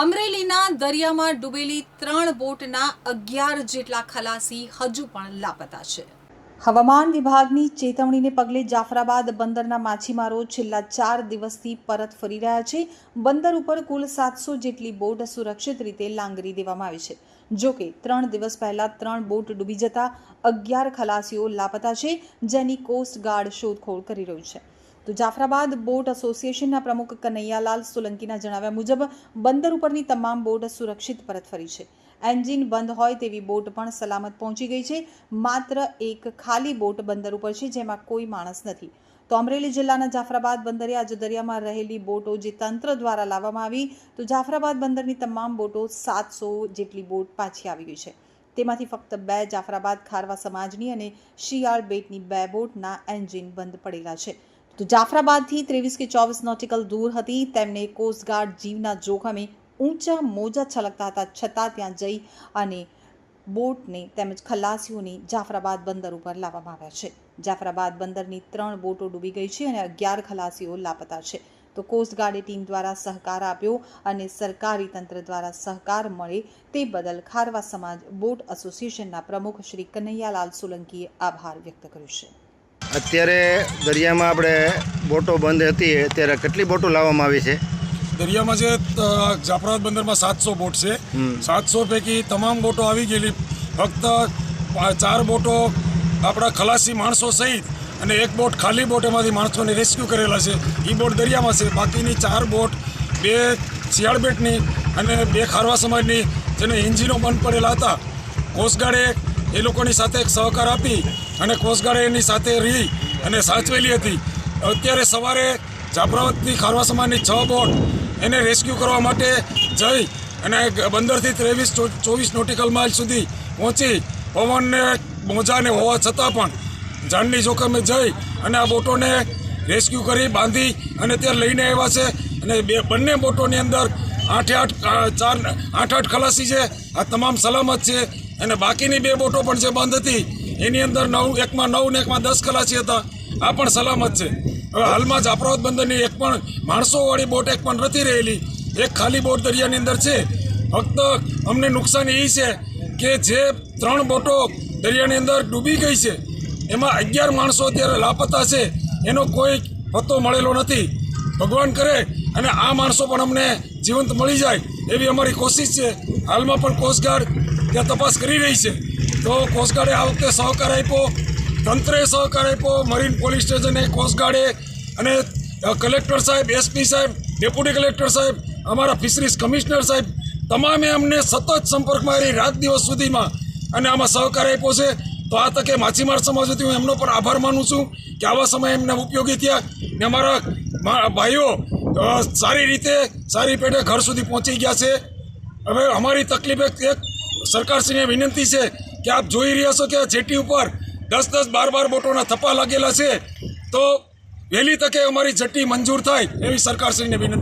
અમરેલીના દરિયામાં ડૂબેલી ત્રણ બોટના અગિયાર જેટલા ખલાસી હજુ પણ લાપતા છે. હવામાન વિભાગની ચેતવણીને પગલે જાફરાબાદ બંદરના માછીમારો છેલ્લા ચાર દિવસથી પરત ફરી રહ્યા છે. બંદર ઉપર કુલ સાતસો જેટલી બોટ સુરક્ષિત રીતે લાંગરી દેવામાં આવી છે. જો કે ત્રણ દિવસ પહેલા ત્રણ બોટ ડૂબી જતા અગિયાર ખલાસીઓ લાપતા છે, જેની કોસ્ટગાર્ડ શોધખોળ કરી રહ્યું છે. તો જાફરાબાદ બોટ એસોસિએશનના પ્રમુખ કનૈયાલાલ સોલંકીના જણાવ્યા મુજબ, બંદર ઉપરની તમામ બોટ સુરક્ષિત પરત ફરી છે. એન્જિન બંધ હોય તેવી બોટ પણ સલામત પહોંચી ગઈ છે. માત્ર એક ખાલી બોટ બંદર ઉપર છે, જેમાં કોઈ માણસ નથી. તો અમરેલી જિલ્લાના જાફરાબાદ બંદરે આજે દરિયામાં રહેલી બોટો જે તંત્ર દ્વારા લાવવામાં આવી, તો જાફરાબાદ બંદરની તમામ બોટો સાતસો જેટલી બોટ પાછી આવી ગઈ છે. તેમાંથી ફક્ત બે જાફરાબાદ ખારવા સમાજની અને શિયાળ બેટની બે બોટના એન્જિન બંધ પડેલા છે. તો જાફરાબાદથી ત્રેવીસ કે ચોવીસ નોટિકલ દૂર હતી. તેમને કોસ્ટગાર્ડ જીવના જોખમે ઊંચા મોજા છલકતા હતા. છતાં ત્યાં જઈ અને બોટને તેમજ ખલાસીઓને જાફરાબાદ બંદર ઉપર લાવવામાં આવ્યા છે. જાફરાબાદ બંદરની ત્રણ બોટો ડૂબી ગઈ છે અને અગિયાર ખલાસીઓ લાપતા છે. તો કોસ્ટગાર્ડે ટીમ દ્વારા સહકાર આપ્યો અને સરકારી તંત્ર દ્વારા સહકાર મળે તે બદલ ખારવા સમાજ બોટ એસોસિએશનના પ્રમુખ શ્રી કનૈયાલાલ સોલંકીએ આભાર વ્યક્ત કર્યો છે. અત્યારે દરિયામાં આપણે બોટો બંધ હતી ત્યારે કેટલી બોટો લાવવામાં આવી છે? દરિયામાં જે જાફરાબાદ બંદરમાં સાતસો બોટ છે. સાતસો પૈકી તમામ બોટો આવી ગયેલી. ફક્ત ચાર બોટો આપણા ખલાસી માણસો સહિત અને એક બોટ ખાલી બોટ એમાંથી માણસોને રેસ્ક્યુ કરેલા છે. એ બોટ દરિયામાં છે. બાકીની ચાર બોટ બે શિયાળ બેટની અને બે ખારવા સમાજની જેને એન્જિનો બંધ પડેલા હતા. કોસ્ટગાર્ડે એ લોકોની સાથે એક સહકાર આપી અને કોસ્ટગાર્ડે એની સાથે રહી અને સાચવેલી હતી. અત્યારે સવારે જાફરાબાદની ખારવા સમાજની છ બોટ એને રેસ્ક્યુ કરવા માટે જઈ અને બંદરથી ત્રેવીસ ચોવીસ નોટિકલ માઇલ સુધી પહોંચી. પવનને મોજાને હોવા છતાં પણ જાનની જોખમે જઈ અને આ બોટોને રેસ્ક્યુ કરી બાંધી અને ત્યાં લઈને આવ્યા છે. અને બે, બંને બોટોની અંદર આઠે આઠ ચાર, આઠ આઠ ખલાસી છે. આ તમામ સલામત છે. અને બાકીની બે બોટો પણ જે બંધ હતી, એની અંદર નવ, એકમાં નવ ને એકમાં દસ ખલાસી હતા. આ પણ સલામત છે. હવે હાલમાં જાફરાબાદ બંદરની એક પણ માણસોવાળી બોટ એક પણ નથી રહેલી. એક ખાલી બોટ દરિયાની અંદર છે. ફક્ત અમને નુકસાન એ છે કે જે ત્રણ બોટો દરિયાની અંદર ડૂબી ગઈ છે, એમાં અગિયાર માણસો અત્યારે લાપતા છે. એનો કોઈ પત્તો મળેલો નથી. ભગવાન કરે અને આ માણસો પણ અમને જીવંત મળી જાય એવી અમારી કોશિશ છે. હાલમાં પણ કોસ્ટગાર્ડ ત્યાં તપાસ કરી રહી છે. તો કોસ્ટગાર્ડે આ વખતે સહકાર આપ્યો. તંત્રે સહકાર આપ્યો. મરીન પોલીસ સ્ટેશને કોસ્ટગાર્ડે અને કલેક્ટર સાહેબ એસપી સાહેબ ડેપ્યુટી કલેક્ટર સાહેબ, અમારા ફિશરીઝ કમિશનર સાહેબ, તમામે અમને સતત સંપર્કમાં રહી રાત દિવસ સુધીમાં અને આમાં સહકાર આપ્યો છે. તો આ તકે માછીમાર સમાજ હતી હું એમનો પણ આભાર માનું છું કે આવા સમયે એમને ઉપયોગી થયા. ને અમારા ભાઈઓ સારી રીતે, સારી પેઢે ઘર સુધી પહોંચી ગયા છે. હવે અમારી તકલીફ એક સરકારશ્રીને વિનંતી છે કે આપ જોઈ રહ્યા છો કે જેટી ઉપર દસ દસ, બાર બાર બોટોના થપ્પા લાગેલા છે. તો વહેલી તકે અમારી જટ્ટી મંજૂર થાય એવી સરકારશ્રીને વિનંતી